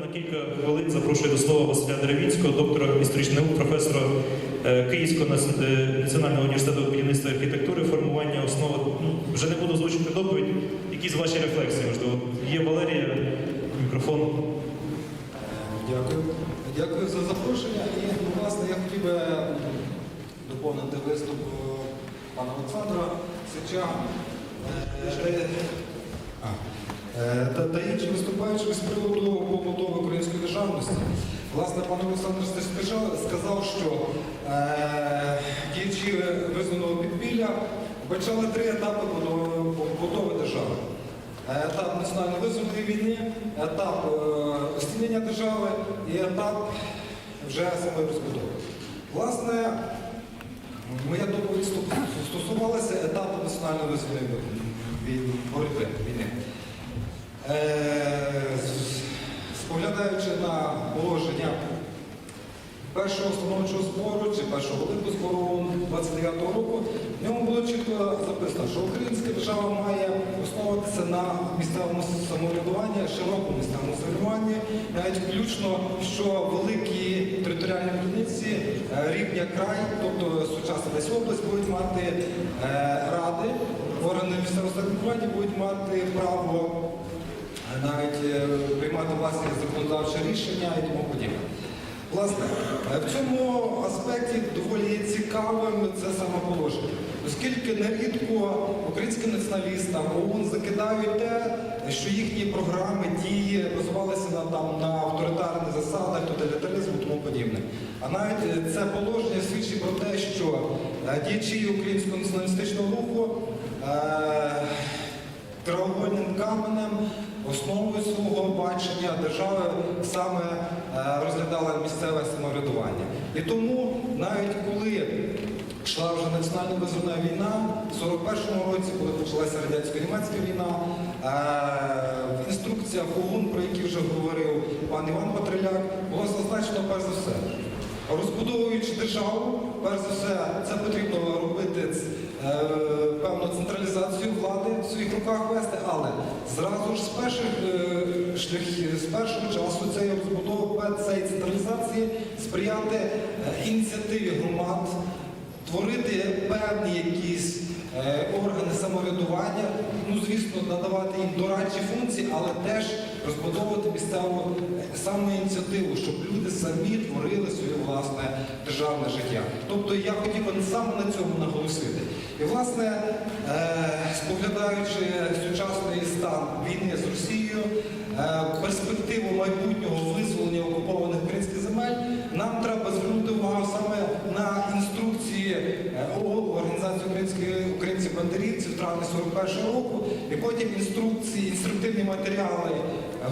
на кілька хвилин запрошую до слова Василя Деревінського, доктора історичних наук, професора е, Київського е, національного університету будівництва архітектури, формування основи. Ну, вже не буду озвучити доповідь. Якісь ваші рефлексії, можливо. Є Валерія, мікрофон. Дякую. Дякую за запрошення. І, власне, я хотів би доповнити виступ е, пана Олександра Сича та, та інших виступаючих з приводу побудови української державності. Власне, пан Олександр сказав- що е, діячі визнаного підпілля бачили три етапи побудови- держави. Етап національно визвольної війни, етап е, стілення держави і етап вже самої розбудови. Власне, моя доповідь стосувалася етапу національно визвольної вій- боротьби війни. Е, Споглядаючи на положення першого установчого збору чи першого великого збору ООН 29-го року, в ньому було чітко записано, що українська держава має основуватися на місцевому самоврядуванні, широкому місцевому самоврядуванні, навіть включно, що великі територіальні одиниці е, рівня край, тобто сучасна десь область, будуть мати е, ради, органи місцевого самоврядування будуть мати право навіть е, приймати власні законодавчі рішення і тому подібне. Власне, е, в цьому аспекті доволі цікавим це саме положення, оскільки нерідко українським націоналістам ОУН закидають те, що їхні програми дії базувалися на, там, на авторитарних засадах, тоталітаризму і тому подібне. А навіть е, це положення свідчить про те, що діячі українського націоналістичного руху краєгольним каменем, основою свого бачення держави саме е, розглядала місцеве самоврядування. І тому навіть коли йшла вже національно визвольна війна, в 41-му році, коли почалася радянсько-німецька війна, е, в інструкціях ОУН, про які вже говорив пан Іван Патриляк, було зазначено перш за все. Розбудовуючи державу, перш за все, це потрібно робити е, певну централізацію влади в своїх руках вести, але зразу ж з перших е, шляхів, з першого часу цієї розбудови цієї централізації сприяти е, ініціативі громад, творити певні якісь органи самоврядування, ну звісно, надавати їм дорадчі функції, але теж розбудовувати місцеву е, самоініціативу, щоб люди самі творили своє власне державне життя. Тобто я хотів би саме на цьому наголосити. І власне, е, споглядаючи сучасний стан війни з Росією, е, перспективу майбутнього визволення окупованих українських земель, нам треба звернути Українців бандерівців травня 41 року, і потім інструкції, інструктивні матеріали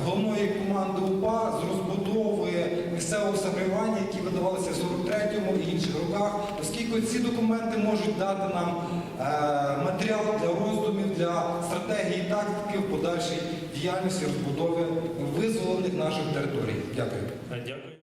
головної команди УПА з розбудови місцевого самоврядування, які видавалися в 43-му і інших роках, оскільки ці документи можуть дати нам е, матеріал для роздумів, для стратегії і тактики в подальшій діяльності розбудови визволених наших територій. Дякую. Е, Дякую.